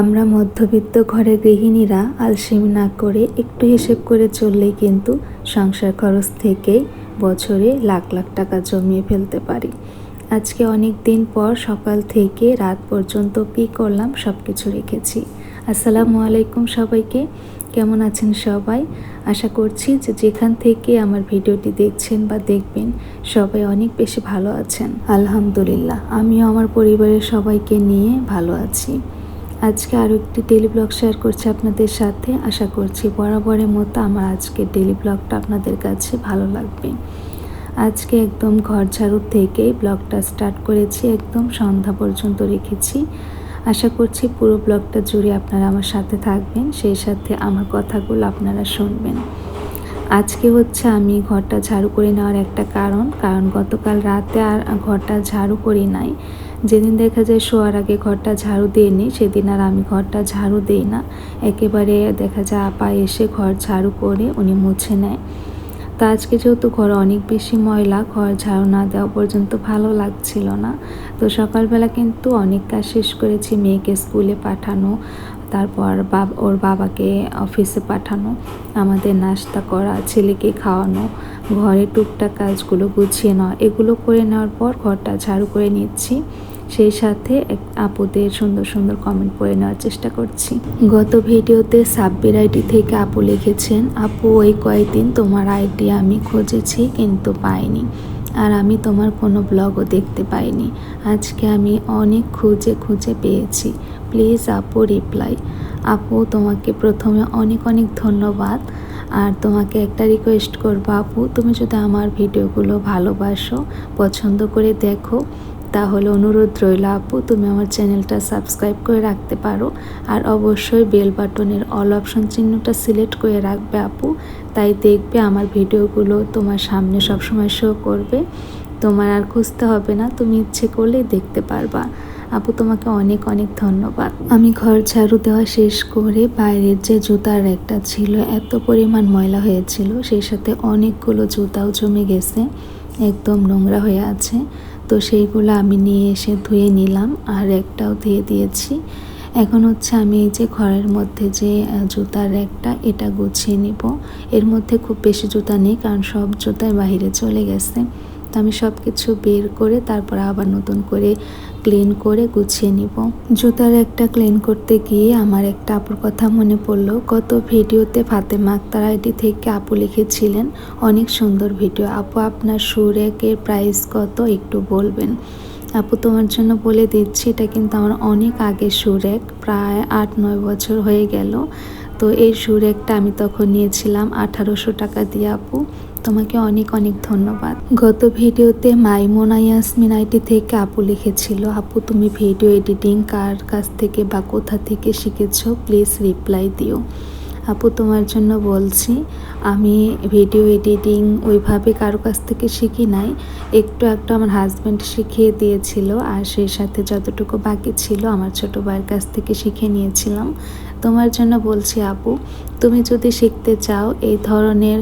আমরা মধ্যবিত্ত ঘরের গৃহিণীরা আলসেমি না করে একটু হিসেব করে চললেই কিন্তু সংসার খরচ থেকেই বছরে লাখ লাখ টাকা জমিয়ে ফেলতে পারি। আজকে অনেক দিন পর সকাল থেকে রাত পর্যন্ত কী করলাম সব কিছু রেখেছি। আসসালামু আলাইকুম সবাইকে, কেমন আছেন সবাই? আশা করছি যে যেখান থেকে আমার ভিডিওটি দেখছেন বা দেখবেন সবাই অনেক বেশি ভালো আছেন। আলহামদুলিল্লাহ, আমিও আমার পরিবারের সবাইকে নিয়ে ভালো আছি। আজকে আরও একটি ডেলি ব্লগ শেয়ার করছি আপনাদের সাথে। আশা করছি বরাবরের মতো আমার আজকে ডেলি ব্লগটা আপনাদের কাছে ভালো লাগবে। আজকে একদম ঘর ঝাড়ু থেকেই ব্লগটা স্টার্ট করেছি, একদম সন্ধ্যা পর্যন্ত রেখেছি। আশা করছি পুরো ব্লগটা জুড়ে আপনারা আমার সাথে থাকবেন, সেই সাথে আমার কথাগুলো আপনারা শুনবেন। আজকে হচ্ছে আমি ঘরটা ঝাড়ু করে নেওয়ার একটা কারণ কারণ গতকাল রাতে আর ঘরটা ঝাড়ু করি নাই। যেদিন দেখা যায় শোয়ার আগে ঘরটা ঝাড়ু দিয়ে নিই সেদিন আর আমি ঘরটা ঝাড়ু দিই না। একেবারে দেখা যায় আপা এসে ঘর ঝাড়ু করে উনি মুছে নেয়। তা আজকে যেহেতু ঘর অনেক বেশি ময়লা, ঘর ঝাড়ু না দেওয়া পর্যন্ত ভালো লাগছিল না। তো সকালবেলা কিন্তু অনেক কাজ শেষ করেছি, মেয়েকে স্কুলে পাঠানো তারপর ওর বাবাকে অফিসে পাঠানো, আমাদের নাস্তা করা, ছেলেকে খাওয়ানো, ঘরে টুকটাক কাজগুলো গুছিয়ে নেওয়া, এগুলো করে নেওয়ার পর ঘরটা ঝাড়ু করে নিচ্ছি। সেই সাথে এক আপুদের সুন্দর সুন্দর কমেন্ট পড়ে নেওয়ার চেষ্টা করছি। গত ভিডিওতে সাব্বির আইডি থেকে আপু লিখেছেন, আপু, ওই কয়েকদিন তোমার আইডি আমি খুঁজেছি কিন্তু পাইনি আর আমি তোমার কোনো ব্লগও দেখতে পাইনি। আজকে আমি অনেক খুঁজে খুঁজে পেয়েছি। প্লিজ আপু রিপ্লাই আপু, তোমাকে প্রথমে অনেক অনেক ধন্যবাদ। আর তোমাকে একটা রিকোয়েস্ট করব আপু, তুমি যদি আমার ভিডিওগুলো ভালোবাসো, পছন্দ করে দেখো, তাহলে অনুরোধ রইল আপু, তুমি আমার চ্যানেলটা সাবস্ক্রাইব করে রাখতে পারো। আর অবশ্যই বেল বাটনের অল অপশন চিহ্নটা সিলেক্ট করে রাখবে আপু, তাই দেখবে আমার ভিডিওগুলো তোমার সামনে সবসময় শো করবে। তোমার আর খুঁজতে হবে না, তুমি ইচ্ছে করলেই দেখতে পারবা। আপু, তোমাকে অনেক অনেক ধন্যবাদ। আমি ঘর ঝাড়ু দেওয়া শেষ করে বাইরের যে জুতার একটা ছিল, এত পরিমাণ ময়লা হয়েছিল, সেই সাথে অনেকগুলো জুতাও জমে গেছে, একদম নোংরা হয়ে আছে। তো সেইগুলো আমি নিয়ে এসে ধুয়ে নিলাম আর একটাও দিয়ে দিয়েছি। এখন হচ্ছে আমি এই যে ঘরের মধ্যে যে জুতার একটা, এটা গুছিয়ে নিব। এর মধ্যে খুব বেশি জুতা নেই, কারণ সব জুতাই বাহিরে চলে গেছে। তো আমি সব কিছু বের করে তারপর আবার নতুন করে ক্লিন করে গুছিয়ে নিব। জুতার একটা ক্লিন করতে গিয়ে আমার একটা আপুর কথা মনে পড়ল। গত ভিডিওতে ফাতেমা আক্তার আইডি থেকে আপু লিখেছিলেন, অনেক সুন্দর ভিডিও। আপু, আপনার সুরেকের প্রাইস কত একটু বলবেন? আপু, তোমার জন্য বলে দিচ্ছি, এটা কিন্তু আমার অনেক আগে সুরেক, প্রায় আট নয় বছর হয়ে গেল। তো এই সুরেকটা আমি তখন নিয়েছিলাম আঠারোশো টাকা দিয়ে আপু। তোমাকে অনেক অনেক ধন্যবাদ। গত ভিডিওতে মাইমোনা ইয়াসমিন আইটি থেকে আপু লিখেছিল, আপু, তুমি ভিডিও এডিটিং কার কাছ থেকে বা কোথা থেকে শিখেছো? প্লিজ রিপ্লাই দিও। আপু, তোমার জন্য বলছি, আমি ভিডিও এডিটিং ওইভাবে কারও কাছ থেকে শিখি নাই। একটু একটু আমার হাজব্যান্ড শিখিয়ে দিয়েছিল আর সেই সাথে যতটুকু বাকি ছিল আমার ছোটো ভাইয়ের কাছ থেকে শিখে নিয়েছিলাম। তোমার জন্য বলছি, আপু, তুমি যদি শিখতে চাও, এই ধরনের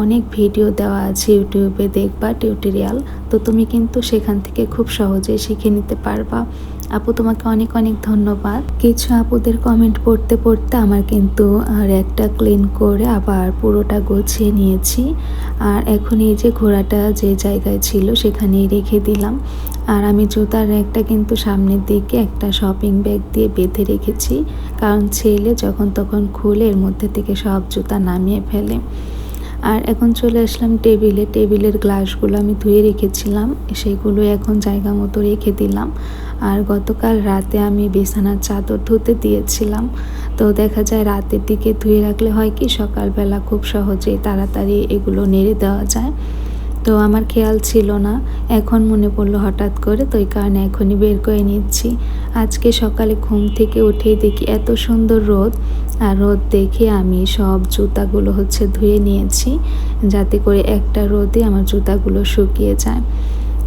অনেক ভিডিও দেওয়া আছে ইউটিউবে, দেখবা টিউটোরিয়াল, তো তুমি কিন্তু সেখান থেকে খুব সহজেই শিখে নিতে পারবা। আপু, তোমাকে অনেক অনেক ধন্যবাদ। কিছু আপুদের কমেন্ট পড়তে পড়তে আমার কিন্তু আর একটা ক্লিন করে আবার পুরোটা গুছিয়ে নিয়েছি। আর এখন এই যে ঘোড়াটা যে জায়গায় ছিল সেখানেই রেখে দিলাম। আর আমি জুতার একটা কিন্তু সামনের দিকে একটা শপিং ব্যাগ দিয়ে বেঁধে রেখেছি। কারণ ছেলে যখন তখন খুলে এর মধ্যে থেকে সব জুতা নামিয়ে ফেলে। আর এখন চলে আসলাম টেবিলে। টেবিলের গ্লাসগুলো আমি ধুয়ে রেখেছিলাম। সেগুলো এখন জায়গা মতো রেখে দিলাম। আর গতকাল রাতে আমি বিছানার চাদর ধুতে দিয়েছিলাম। তো দেখা যায় রাতের দিকে ধুয়ে রাখলে হয় কি, সকালবেলা খুব সহজেই তাড়াতাড়ি এগুলো নেড়ে দেওয়া যায়। তো আমার খেয়াল ছিল না। এখন মনে পড়ল হঠাৎ করে, তো এই কারণে এখনই বের করে নিচ্ছি। আজকে সকালে ঘুম থেকে উঠেই দেখি এত সুন্দর রোদ। আর রোদ দেখে আমি সব জুতাগুলো হচ্ছে ধুয়ে নিয়েছি, যাতে করে একটা রোদে আমার জুতাগুলো শুকিয়ে যায়।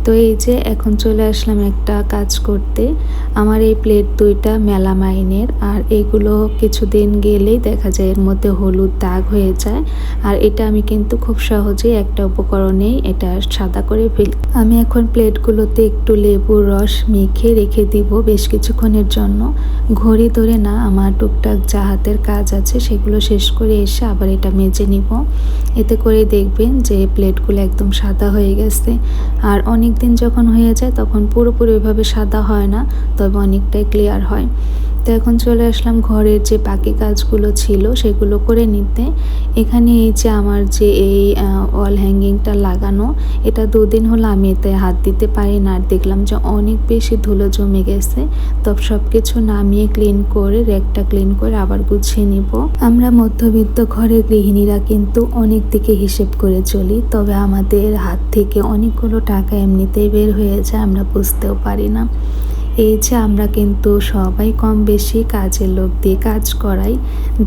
তো এই যে এখন চলে আসলাম একটা কাজ করতে। আমার এই প্লেট দুইটা মেলামাইনের আর এগুলো কিছুদিন গেলেই দেখা যায় এর মধ্যে হলুদ দাগ হয়ে যায়। আর এটা আমি কিন্তু খুব সহজেই একটা উপকরণেই এটা সাদা করে ফেলি। আমি এখন প্লেটগুলোতে একটু লেবুর রস মেখে রেখে দিব বেশ কিছুক্ষণের জন্য। ঘড়ি ধরে না, আমার টুকটাক যা হাতের কাজ আছে সেগুলো শেষ করে এসে আবার এটা মেজে নিব। এতে করে দেখবেন যে প্লেটগুলো একদম সাদা হয়ে গেছে। আর অনেক দিন যখন হয়ে যায় তখন পুরোপুরিভাবে সাদা হয় না তবে অনেকটাই ক্লিয়ার হয়। তো এখন চলে আসলাম ঘরের যে বাকি কাজগুলো ছিল সেগুলো করে নিতে। এখানে এই যে আমার যে এই ওয়াল হ্যাঙ্গিংটা লাগানো, এটা দুদিন হলো আমি এতে হাত দিতে পারি না। আর দেখলাম যে অনেক বেশি ধুলো জমে গেছে। তো সব কিছু নামিয়ে ক্লিন করে রেকটা ক্লিন করে আবার গুছিয়ে নিব। আমরা মধ্যবিত্ত ঘরের গৃহিণীরা কিন্তু অনেক দিকে হিসেব করে চলি, তবে আমাদের হাত থেকে অনেকগুলো টাকা এমনিতেই বের হয়ে যায়, আমরা বুঝতেও পারি না। এই যে আমরা কিন্তু সবাই কম বেশি কাজের লোক দিয়ে কাজ করাই,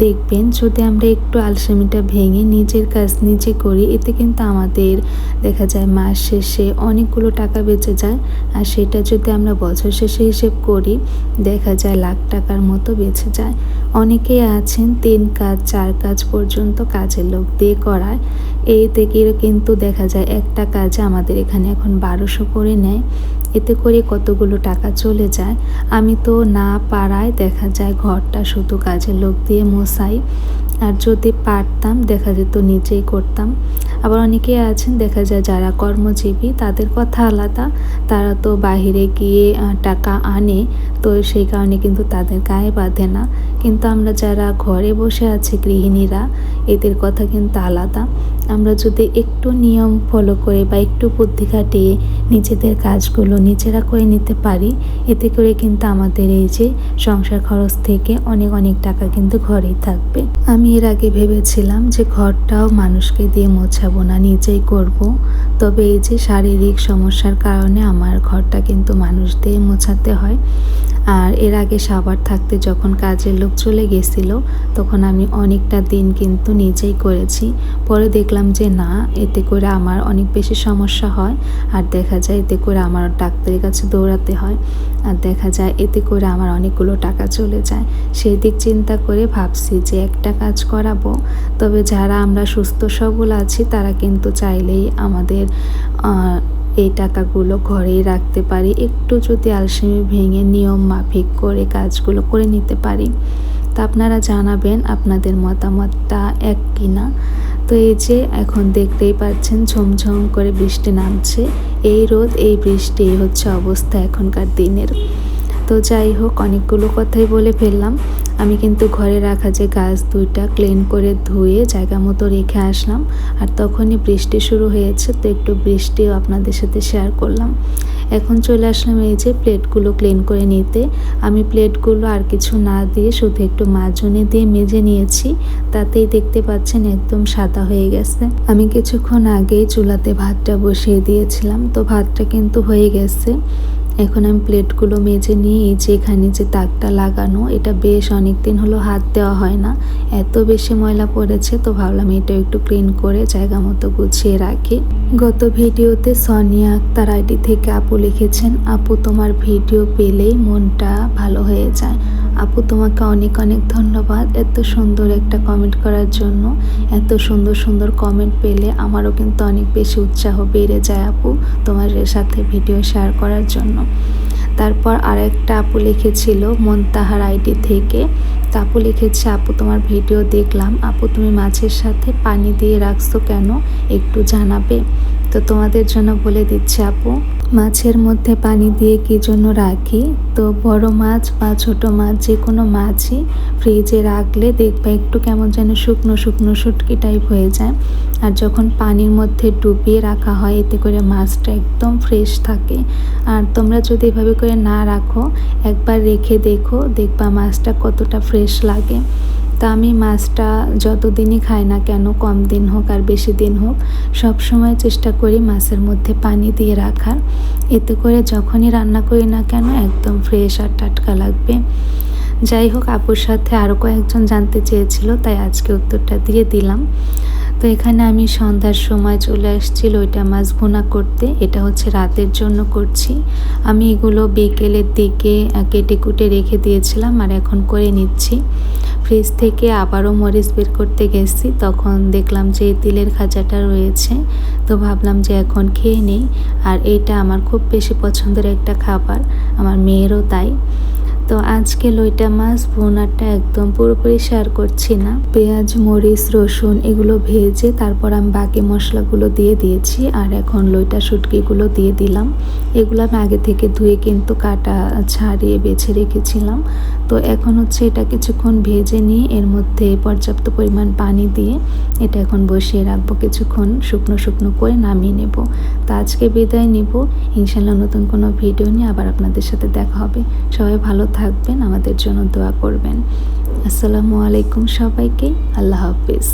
দেখবেন যদি আমরা একটু আলসেমিটা ভেঙে নিজের কাজ নিজে করি, এতে কিন্তু আমাদের দেখা যায় মাস শেষে অনেকগুলো টাকা বেঁচে যায়। আর সেটা যদি আমরা বছর শেষে হিসেব করি, দেখা যায় লাখ টাকার মতো বেঁচে যায়। অনেকেই আছেন তিন কাজ, চার কাজ পর্যন্ত কাজের লোক দিয়ে করায়। এই থেকে কিন্তু দেখা যায় একটা কাজ আমাদের এখানে এখন বারোশো করে নেয়। এতে করে কতগুলো টাকা চলে যায়। আমি তো না পারায় দেখা যায় ঘরটা শুধু কাজের লোক দিয়ে মশাই আর যদি পারতাম, দেখা যেত নিজেই করতাম। আবার অনেকেই আছেন, দেখা যায় যারা কর্মজীবী, তাদের কথা আলাদা। তারা তো বাহিরে গিয়ে টাকা আনে, তো সেই কারণে কিন্তু তাদের গায়ে বাঁধে না। কিন্তু আমরা যারা ঘরে বসে আছি, গৃহিণীরা, এদের কথা কিন্তু আলাদা। আমরা যদি একটু নিয়ম ফলো করে বা একটু বুদ্ধি খাটিয়ে নিজেদের কাজগুলো নিজেরা করে নিতে পারি, এতে করে কিন্তু আমাদের এই যে সংসার খরচ থেকে অনেক অনেক টাকা কিন্তু ঘরেই থাকবে। আমি এর আগে ভেবেছিলাম যে ঘরটাও মানুষকে দিয়ে মোছাবো না, নিজেই করব। তবে এই যে শারীরিক সমস্যার কারণে আমার ঘরটা কিন্তু মানুষ দিয়ে মোছাতে হয়। আর এর আগে সাবার থাকতে যখন কাজের লোক চলে গেছিল, তখন আমি অনেকটা দিন কিন্তু নিজেই করেছি। পরে দেখলাম যে না, এতে করে আমার অনেক বেশি সমস্যা হয়। আর দেখা যায় এতে করে আমার ডাক্তারের কাছে দৌড়াতে হয়। আর দেখা যায় এতে করে আমার অনেকগুলো টাকা চলে যায়। সেই দিক চিন্তা করে ভাবছি যে একটা কাজ করাবো। তবে যারা আমরা সুস্থ, সবল আছি, তারা কিন্তু চাইলেই আমাদের এই টাকাগুলো ঘরেই রাখতে পারি। একটু যদি আলসেমি ভেঙে নিয়ম মাফিক করে কাজগুলো করে নিতে পারি। তা আপনারা জানাবেন আপনাদের মতামতটা এক কিনা তো এই যে এখন দেখতেই পাচ্ছেন ঝমঝম করে বৃষ্টি নামছে। এই রোদ, এই বৃষ্টি হচ্ছে অবস্থা এখনকার দিনের। তো যাই হোক, অনেকগুলো কথাই বলে ফেললাম। আমি কিন্তু ঘরে রাখা যে গাছ দুইটা ক্লিন করে ধুয়ে জায়গা মতো রেখে আসলাম। আর তখনই বৃষ্টি শুরু হয়েছে, তো একটু বৃষ্টিও আপনাদের সাথে শেয়ার করলাম। এখন চলে আসলাম এই যে প্লেটগুলো ক্লিন করে নিতে। আমি প্লেটগুলো আর কিছু না দিয়ে শুধু একটু মাজনে দিয়ে মেজে নিয়েছি। তাতেই দেখতে পাচ্ছেন একদম সাদা হয়ে গেছে। আমি কিছুক্ষণ আগেই চুলাতে ভাতটা বসিয়ে দিয়েছিলাম, তো ভাতটা কিন্তু হয়ে গেছে। এখন আমি প্লেটগুলো মেজে নিয়ে এই যে এখানে যে তাকটা লাগানো, এটা বেশ অনেক দিন হলো হাত দেওয়া হয় না। এত বেশি ময়লা পড়েছে, তো ভাবলাম এটা একটু ক্লিন করে জায়গা মতো গুছিয়ে রাখি। গত ভিডিওতে সনিয়া তার আইডি থেকে আপু লিখেছেন, আপু, তোমার ভিডিও পেলেই মনটা ভালো হয়ে যায়। আপু, তোমাকে অনেক অনেক ধন্যবাদ এত সুন্দর একটা কমেন্ট করার জন্য। এত সুন্দর সুন্দর কমেন্ট পেলে আমারও কিন্তু অনেক বেশি উৎসাহ বেড়ে যায় আপু তোমার সাথে ভিডিও শেয়ার করার জন্য। তারপর আরেকটা আপু লিখেছিল মন্তাহার আইডি থেকে। আপু লিখেছে, আপু, তোমার ভিডিও দেখলাম। আপু, তুমি মাছের সাথে পানি দিয়ে রাখছো কেন? একটু জানাবে? তো তোমাদের জন্য বলে দিচ্ছি আপু মাছের মধ্যে পানি দিয়ে কী জন্য রাখি? তো বড় মাছ বা ছোট মাছ যে কোনো মাছই ফ্রিজে রাখলে দেখবে একটু কেমন যেন শুকনো শুকনো, শুটকি টাইপ হয়ে যায়। আর যখন পানির মধ্যে ডুবিয়ে রাখা হয়, এতে করে মাছটা একদম ফ্রেশ থাকে। আর তোমরা যদি এভাবে করে না রাখো, একবার রেখে দেখো, দেখবা মাছটা কতটা ফ্রেশ লাগে। তা আমি মাছটা যতদিনই খাই না কেন, কম দিন হোক আর বেশি দিন হোক সব সময় চেষ্টা করি মাছের মধ্যে পানি দিয়ে রাখার। এতে করে যখনই রান্না করি না কেন, একদম ফ্রেশ আর টাটকা লাগবে। যাই হোক, আপুর সাথে আরও কয়েকজন জানতে চেয়েছিল, তাই আজকে উত্তরটা দিয়ে দিলাম। তো এখানে আমি সন্ধ্যার সময় চলে আসছি লইটা মাছ ভুনা করতে। এটা হচ্ছে রাতের জন্য করছি। আমি এগুলো বিকেলের দিকে কেটে কুটে রেখে দিয়েছিলাম আর এখন করে নিচ্ছি। ফ্রিজ থেকে আবারও মরিচ বের করতে গেছি। তখন দেখলাম যে তিলের খাঁচাটা রয়েছে। তো ভাবলাম যে এখন খেয়ে নেই। আর এটা আমার খুব বেশি পছন্দের একটা খাবার। আমার মেয়েরও তাই। তো আজকে লইটা মাছ ভুনাটা একদম পুরোপুরি শেয়ার করছি না। পেঁয়াজ, মরিচ, রসুন এগুলো ভেজে তারপর আমি বাকি মশলাগুলো দিয়ে দিয়েছি আর এখন লইটা শুটকিগুলো দিয়ে দিলাম। এগুলো আমি আগে থেকে ধুয়ে কিন্তু কাটা ছাড়িয়ে বেছে রেখেছিলাম। তো এখন হচ্ছে এটা কিছুক্ষণ ভেজে নিয়ে এর মধ্যে পর্যাপ্ত পরিমাণ পানি দিয়ে এটা এখন বসিয়ে রাখব। কিছুক্ষণ শুকনো শুকনো করে নামিয়ে নেব। তো আজকে বিদায় নেব। ইনশাল্লাহ নতুন কোনো ভিডিও নিয়ে আবার আপনাদের সাথে দেখা হবে। সবাই ভালো থাকবেন আমাদের জন্য দোয়া করবেন। আসসালামু আলাইকুম সবাইকে আল্লাহ হাফিজ।